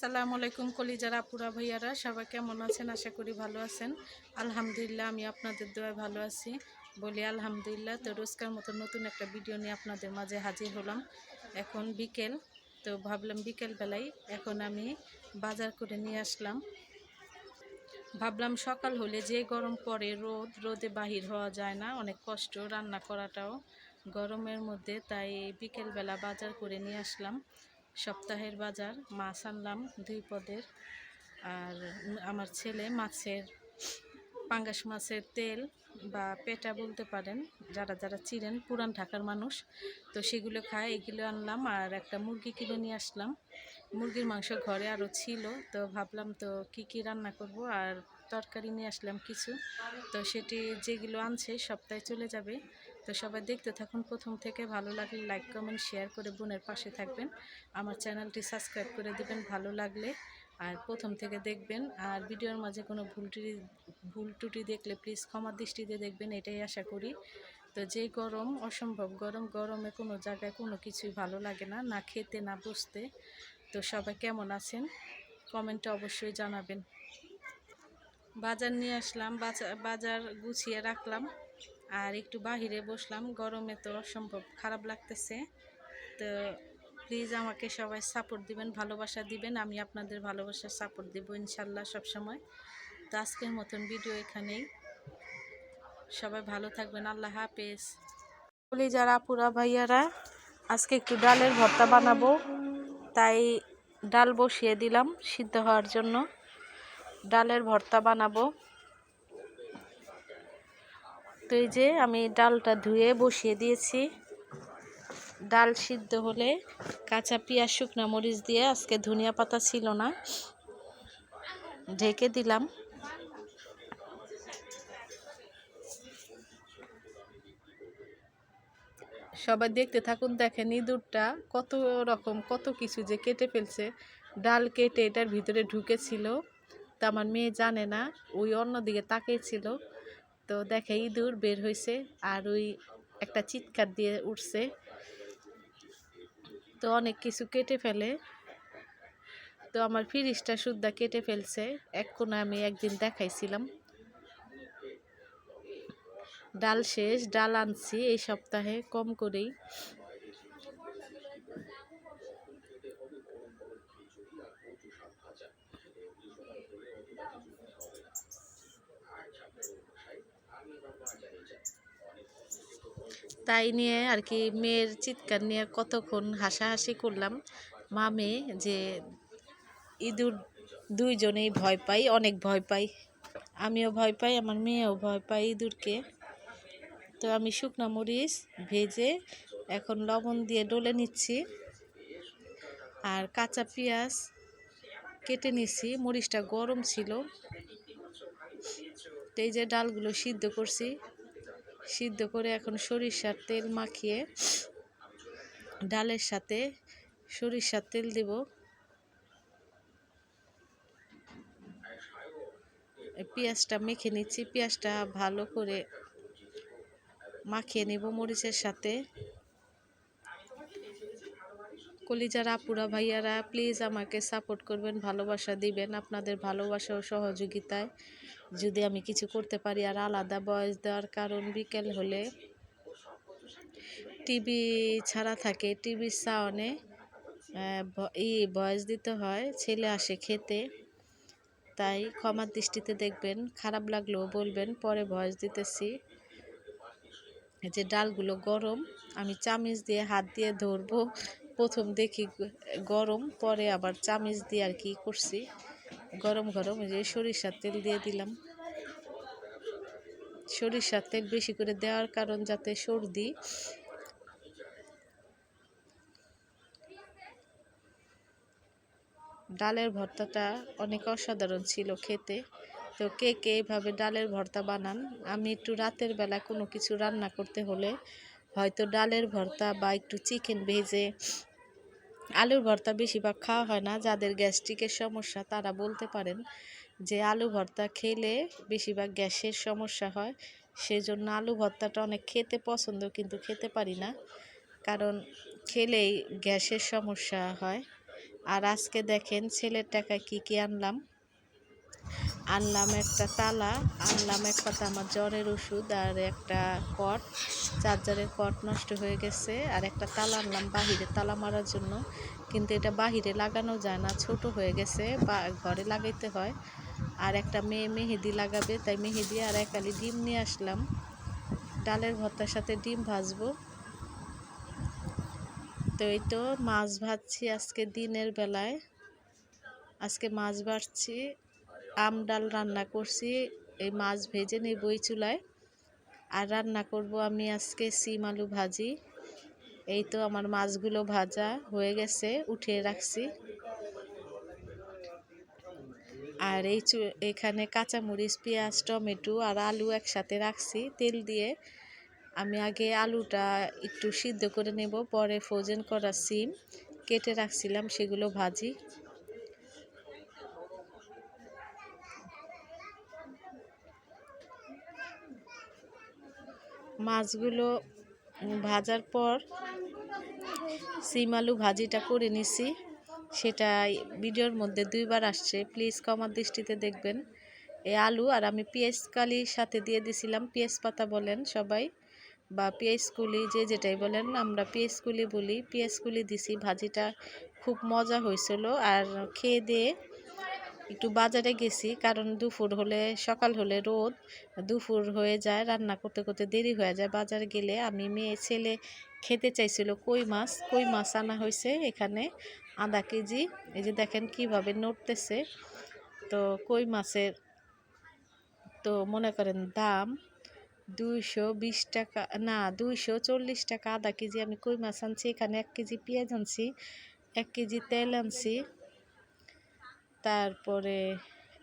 সালামু আলাইকুম কলিজার আপুরা ভাইয়ারা, সবাই কেমন আছেন? আশা করি ভালো আছেন। আলহামদুলিল্লাহ, আমি আপনাদের দোয়ায় ভালো আছি। বলি আলহামদুলিল্লাহ, তো রোজকার মতো নতুন একটা ভিডিও নিয়ে আপনাদের মাঝে হাজির হলাম। এখন বিকেল, তো ভাবলাম বিকেল বেলায় এখন আমি বাজার করে নিয়ে আসলাম। ভাবলাম সকাল হলে যে গরম পড়ে, রোদ, রোদে বাহির হওয়া যায় না, অনেক কষ্ট রান্না করাটাও গরমের মধ্যে, তাই বিকেলবেলা বাজার করে নিয়ে আসলাম। সপ্তাহের বাজার, মাছ আনলাম দুই পদের। আর আমার ছেলে মাছের, পাঙ্গাস মাছের তেল বা পেটা বলতে পারেন, যারা যারা চিরেন পুরান ঢাকার মানুষ, তো সেগুলো খায়, এগুলো আনলাম। আর একটা মুরগি কিনে নিয়ে আসলাম। মুরগির মাংস ঘরে আরও ছিল, তো ভাবলাম তো কি কি রান্না করব? আর তরকারি নিয়ে আসলাম কিছু। তো সেটি যেগুলো আনছে সপ্তাহে চলে যাবে। তো সবাই দেখতে থাকুন। প্রথম থেকে ভালো লাগলে লাইক কমেন্ট শেয়ার করে বোনের পাশে থাকবেন। আমার চ্যানেলটি সাবস্ক্রাইব করে দেবেন ভালো লাগলে। আর প্রথম থেকে দেখবেন। আর ভিডিওর মাঝে কোনো ভুল টুটি ভুল টুটি দেখলে প্লিজ ক্ষমার দৃষ্টিতে দেখবেন, এটাই আশা করি। তো যে গরম, অসম্ভব গরম, গরমে কোনো জায়গায় কোনো কিছুই ভালো লাগে না না খেতে, না বসতে। তো সবাই কেমন আছেন? কমেন্টে অবশ্যই জানাবেন। বাজার নিয়ে আসলাম বাজার গুছিয়ে রাখলাম। আর একটু বাহিরে বসলাম, গরমে তো অসম্ভব খারাপ লাগতেছে। তো প্লিজ আমাকে সবাই সাপোর্ট দিবেন, ভালোবাসা দিবেন, আমি আপনাদের ভালোবাসার সাপোর্ট দেবো ইনশাল্লাহ সবসময়। তো আজকের মতন ভিডিও এখানেই। সবাই ভালো থাকবেন, আল্লাহ হাফেজ। বলি যারা আপুরা ভাইয়ারা, আজকে একটু ডালের ভর্তা বানাবো, তাই ডাল বসিয়ে দিলাম সিদ্ধ হওয়ার জন্য। ডালের ভর্তা বানাবো। তো এই যে আমি ডালটা ধুয়ে বসিয়ে দিয়েছি। ডাল সিদ্ধ হলে কাঁচা পেঁয়াজ, শুকনা মরিচ দিয়ে আজকে ধনিয়া পাতা ছিল না, ঢেকে দিলাম। সবাই দেখতে থাকুন, দেখেন ইঁদুরটা কত রকম, কত কিছু যে কেটে ফেলছে। ডাল কেটে এটার ভিতরে ঢুকেছিল, তা আমার মেয়ে জানে না, ওই অন্যদিকে তাকিয়েছিল। তো দেখে ইঁদুর বের হয়েছে আর ওই একটা চিৎকার দিয়ে উঠছে। তো অনেক কিছু কেটে ফেলে। তো আমার ফিরিজটা সুদ্ধা কেটে ফেলছে। এক কোনা আমি একদিন দেখাইছিলাম। ডাল শেষ, ডাল আনছি এই সপ্তাহে কম করেই। তাই নিয়ে আর কি মেয়ের চিৎকার নিয়ে কতক্ষণ হাসাহাসি করলাম। মা, মেয়ে, যে ইঁদুর দুইজনেই ভয় পাই, অনেক ভয় পাই। আমিও ভয় পাই, আমার মেয়েও ভয় পাই ইঁদুরকে। তো আমি শুকনা মরিচ ভেজে এখন লবণ দিয়ে ডলে নিচ্ছি আর কাঁচা পেঁয়াজ কেটে নিচ্ছি মরিচটা গরম ছিল। তো এই যে ডালগুলো সিদ্ধ করছি সিদ্ধ করে এখন সরিষার তেল মাখিয়ে ডালের সাথে সরিষার তেল দেব। পেঁয়াজটা মেখে নিচ্ছি, পেঁয়াজটা ভালো করে মাখিয়ে নেব মরিচের সাথে। কলিজার আপুরা, ভাইয়ারা প্লিজ আমাকে সাপোর্ট করবেন, ভালোবাসা দিবেন। আপনাদের ভালোবাসা ও সহযোগিতায় যদি আমি কিছু করতে পারি আর আলাদা বয়স দেওয়ার কারণ বিকেল হলে টিভি ছাড়া থাকে। টিভির সাউনে এই বয়স দিতে হয়, ছেলে আসে খেতে, তাই ক্ষমার দৃষ্টিতে দেখবেন, খারাপ লাগলেও বলবেন, পরে বয়স দিতেছি, যে ডালগুলো গরম, আমি চামিচ দিয়ে হাত দিয়ে ধরবো, প্রথম দেখি গরম, পরে আবার চামিচ দিয়ে আর কি করছি। গরম গরম যে সরিষার তেল দিয়ে দিলাম। সরিষার তেল বেশি করে দেওয়ার কারণ যাতে সর্দি ডালের ভর্তাটা অনেক অসাধারণ ছিল খেতে। তো কে কে এইভাবে ডালের ভর্তা বানান? আমি একটু রাতের বেলা কোনো কিছু রান্না করতে হলে হয়তো ডালের ভর্তা বা একটু চিকেন ভেজে আলুর ভর্তা বেশিরভাগ খাওয়া হয় না। যাদের গ্যাস্ট্রিকের সমস্যা, তারা বলতে পারেন যে আলু ভর্তা খেলে বেশিরভাগ গ্যাসের সমস্যা হয়। সেজন্য আলু ভর্তাটা অনেক খেতে পছন্দ, কিন্তু খেতে পারি না। কারণ খেলেই গ্যাসের সমস্যা হয়। আর আজকে দেখেন ছেলের টাকা কি কি আনলাম। আনলাম একটা তালা, আনলাম এক পাতা আমার জ্বরের ওষুধ আর একটা কট। চার্জারের কট নষ্ট হয়ে গেছে আর একটা তালা আনলাম বাহিরে, তালা মারার জন্য। কিন্তু এটা বাহিরে লাগানো যায় না, ছোট হয়ে গেছে, বা ঘরে লাগাইতে হয়। আর একটা মেয়ে মেহেদি লাগাবে, তাই মেহেদি আর এক আলি ডিম নিয়ে আসলাম। ডালের ভর্তার সাথে ডিম ভাজবো। তো এই তো মাছ ভাজছি আজকে দিনের বেলায়। আজকে মাছ ভাজছি। আম ডাল রান্না করছি, এই মাছ ভেজে নেব ওই চুলায়। আর রান্না করব আমি আজকে সিম আলু ভাজি। এই তো আমার মাছগুলো ভাজা হয়ে গেছে, উঠিয়ে রাখছি। আর এই এখানে কাঁচামরিচ, পেঁয়াজ, টমেটো আর আলু একসাথে রাখছি তেল দিয়ে। আমি আগে আলুটা একটু সিদ্ধ করে নেব, পরে ফ্রোজেন করা সিম কেটে রাখছিলাম, সেগুলো ভাজি। মাছগুলো ভাজার পর সিম আলু ভাজিটা করে নিছি। সেটা ভিডিওর মধ্যে দুইবার আসছে। প্লিজ কমার দৃষ্টিতে দেখবেন। এই আলু, আর আমি পেঁয়াজ কালির সাথে দিয়ে দিছিলাম। পেঁয়াজ পাতা বলেন সবাই, বা কুলি, যে যেটাই বলেন, আমরা কুলি বলি। কুলি দিছি, ভাজিটা খুব মজা হয়েছিল। আর খেয়ে দিয়ে একটু বাজারে গেছি, কারণ দুপুর হলে, সকাল হলে রোদ, দুপুর হয়ে যায়, রান্না করতে করতে দেরি হয়ে যায়। বাজারে গেলে আমি মেয়ে, ছেলে খেতে চাইছিল কই মাছ কই মাছ আনা হয়েছে এখানে? আধা কেজি। এই যে দেখেন কীভাবে নড়তেছে। তো কই মাছের, তো মনে করেন দাম দুইশো বিশ টাকা, না, দুইশো চল্লিশ টাকা আধা কেজি। আমি কই মাছ আনছি? এখানে এক কেজি পেঁয়াজ আনছি, এক কেজি তেল আনছি। তারপরে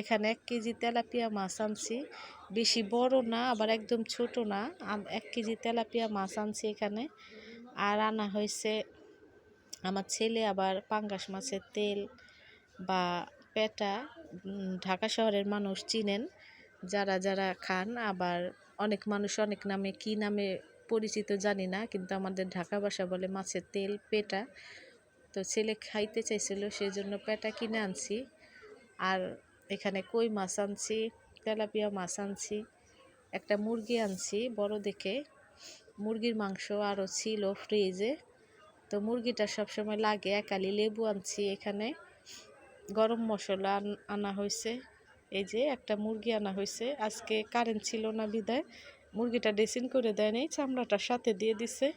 এখানে এক কেজি তেলাপিয়া মাছ আনছি। বেশি বড় না, আবার একদম ছোট না। এক কেজি তেলাপিয়া মাছ আনছি এখানে। আর আনা হয়েছে আমার ছেলে, আবার পাঙ্গাস মাছের তেল বা পেটা ঢাকা শহরের মানুষ চিনেন। যারা যারা খান, আবার অনেক মানুষ অনেক নামে, কি নামে পরিচিত জানি না, কিন্তু আমাদের ঢাকা ভাষা বলে মাছের তেল, পেটা। তো ছেলে খাইতে চাইছিল সেই জন্য পেটা কিনে আনছি। আর এখানে কই মাছ আনছি? তেলাপিয়া মাছ আনছি, একটা মুরগি আনছি, বড় দেখে। মুরগির মাংস আরও ছিল ফ্রিজে। তো মুরগিটা সবসময় লাগে, একালি লেবু আনছি এখানে। গরম মশলা আনা হয়েছে এই যে একটা মুরগি আনা হয়েছে আজকে কারেন্ট ছিল না বিদায়। মুরগিটা ড্রেসিং করে দেয় নেই চামড়াটার সাথে দিয়ে দিছে।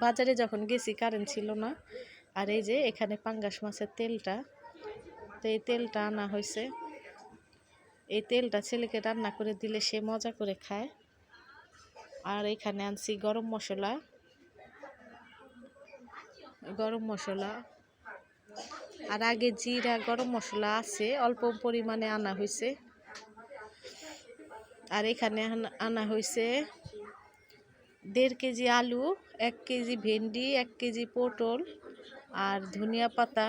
বাজারে যখন গেছি কারেন্ট ছিল না। আর এই যে এখানে পাঙ্গাস মাছের তেলটা। তো এই তেলটা আনা হয়েছে। এই তেলটা ছেলেকে রান্না করে দিলে সে মজা করে খায়। আর এখানে আনছি গরম মশলা। গরম মশলা। আর আগে জিরা গরম মশলা আছে, অল্প পরিমাণে আনা হয়েছে। আর এখানে আনা হয়েছে দেড় কেজি আলু, এক কেজি ভেন্ডি, এক কেজি পটল আর ধনিয়া পাতা।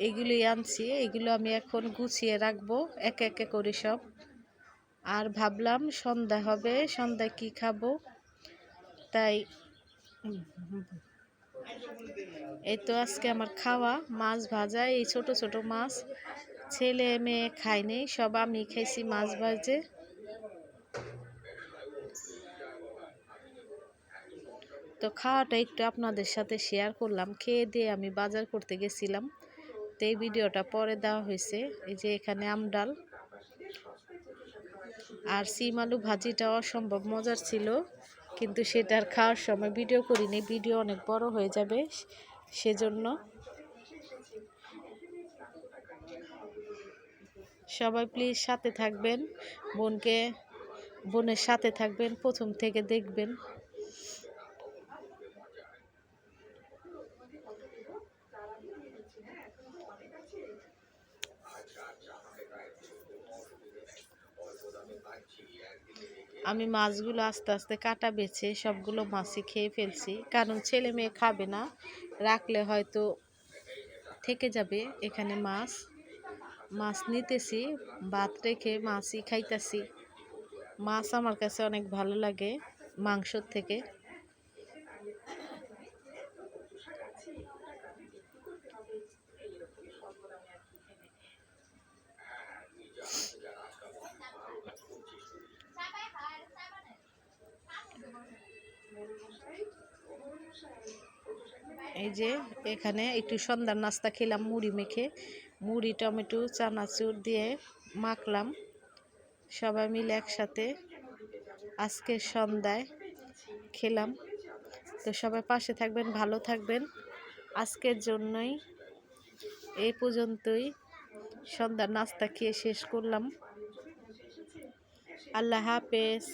এগুলোই আনছি, এগুলো আমি এখন গুছিয়ে রাখব, এক একে করে সব। আর ভাবলাম সন্ধ্যা হবে সন্ধ্যা কি খাব? তাই এই তো আজকে আমার খাওয়া, মাছ ভাজা, এই ছোট ছোট মাছ। ছেলে মেয়ে খায়নি সব আমি খাইছি মাছ ভাজে। তো খাওয়াটা একটু আপনাদের সাথে শেয়ার করলাম, খেয়ে দিয়ে আমি বাজার করতে গেছিলাম। তো এই ভিডিওটা পরে দেওয়া হয়েছে। এই যে এখানে আমডাল আর সিম আলু ভাজিটা অসম্ভব মজার ছিল, কিন্তু সেটার খাওয়ার সময় ভিডিও করিনি, ভিডিও অনেক বড় হয়ে যাবে সেজন্য। সবাই প্লিজ সাথে থাকবেন, বোনকে, বোনের সাথে থাকবেন, প্রথম থেকে দেখবেন। আমি মাছগুলো আস্তে আস্তে কাটা বেছে সবগুলো মাছই খেয়ে ফেলছি। কারণ ছেলে মেয়ে খাবে না, রাখলে হয়তো থেকে যাবে এখানে মাছ। মাছ নিতেছি, ভাত রেখে মাছই খাইতেছি। মাছ আমার কাছে অনেক ভালো লাগে মাংসর থেকে। এই যে এখানে একটু সন্ধ্যার নাস্তা খেলাম, মুড়ি মেখে। মুড়ি, টমেটো, চানাচুর দিয়ে মাখলাম। সবাই মিলে একসাথে আজকের সন্ধ্যায় খেলাম। তো সবাই পাশে থাকবেন, ভালো থাকবেন। আজকের জন্যই এই পর্যন্তই। সন্ধ্যার নাস্তা খেয়ে শেষ করলাম। আল্লাহ হাফেজ।